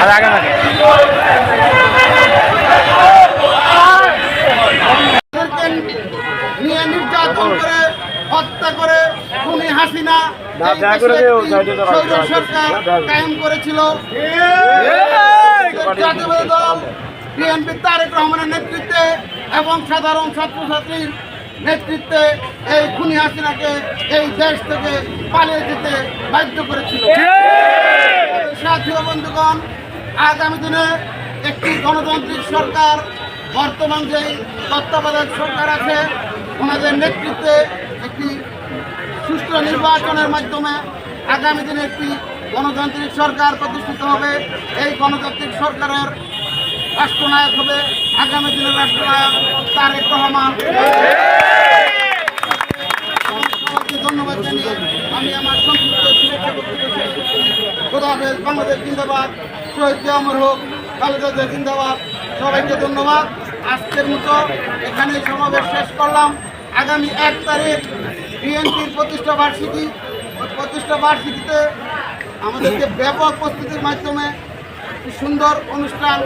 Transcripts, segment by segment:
আর আগে থাকে। তাদেরকে নিয়ে নির্যাতন করে হত্যা করে খুনি হাসিনা। সরকার কায়েম করেছিল। জাতীয়বাদী দল বিএনপি তারেক রহমানের নেতৃত্বে এবং সাধারণ ছাত্রছাত্রীর নেতৃত্বে এই খুনি হাসিনাকে এই দেশ থেকে পালিয়ে যেতে বাধ্য করেছিল। সাথী বন্ধুগণ আগামী দিনে একটি গণতান্ত্রিক সরকার বর্তমান যে তত্ত্বাবধায়ক সরকার আছে ওনাদের নেতৃত্বে একটি সুষ্ঠু নির্বাচনের মাধ্যমে আগামী দিনে একটি গণতান্ত্রিক সরকার প্রতিষ্ঠিত হবে। এই গণতান্ত্রিক সরকারের রাষ্ট্রনায়ক হবে আগামী দিনের রাষ্ট্রনায়ক তারেক রহমান সবাইকে ধন্যবাদ জানিয়ে আমি আমার সংক্ষিপ্ত শুভেচ্ছা বক্তব্য শেষ করছি খোদা হাফেজ বাংলাদেশ জিন্দাবাদ, শহীদ অমর হোক, খালেদা জিন্দাবাদ। সবাইকে ধন্যবাদ। আজকের মতো এখানে সমাবেশ শেষ করলাম। আগামী এক তারিখ বিএনপির প্রতিষ্ঠা বার্ষিকী। প্রতিষ্ঠা বার্ষিকীতে আমাদেরকে ব্যাপক প্রস্তুতির মাধ্যমে সুন্দর অনুষ্ঠান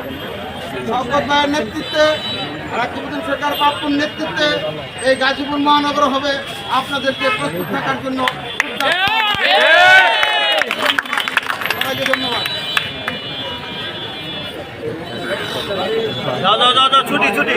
শওকত ভাইয়ের নেতৃত্বে, রাকিবুদ্দিন সরকার পাপ্পুর নেতৃত্বে এই গাজীপুর মহানগর হবে। আপনাদেরকে প্রস্তুত থাকার জন্য সবাইকে ধন্যবাদ দাও যাও যাও ছুটি ছুটি।